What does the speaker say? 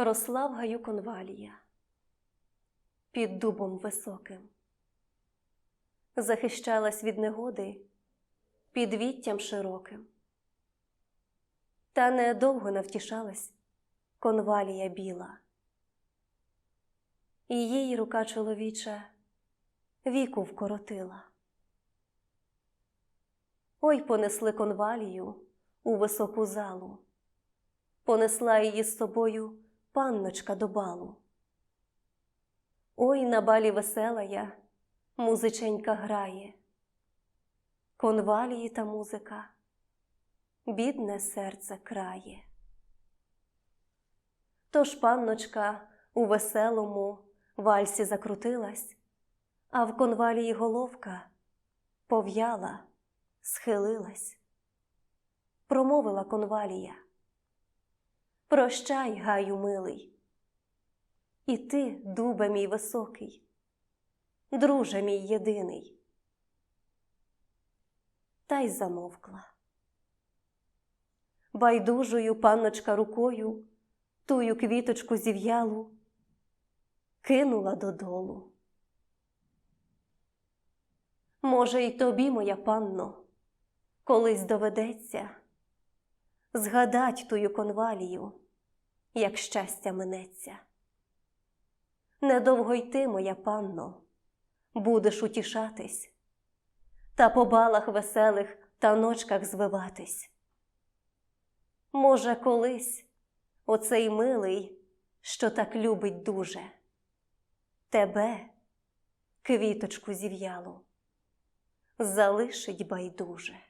Росла в гаю конвалія під дубом високим, захищалась від негоди під віттям широким. Та недовго навтішалась конвалія біла, і їй рука чоловіча віку вкоротила. Ой понесли конвалію у високу залу, понесла її з собою панночка до балу. Ой на балі веселая, музиченька грає, конвалії та музика, бідне серце крає. Тож панночка у веселому вальсі закрутилась, а в конвалії головка пов'яла, схилилась. Промовила конвалія. Прощай, гаю милий. І ти, дубе мій високий, друже мій єдиний. Та й замовкла. Байдужою панночка рукою тую квіточку зів'ялу кинула додолу. Може, й тобі, моя панно, колись доведеться згадать тую конвалію, як щастя минеться. Недовго й ти, моя панно, будеш утішатись, та по балах веселих та ночках звиватись. Може, колись оцей милий, що так любить дуже, тебе, квіточку зів'ялу, залишить байдуже.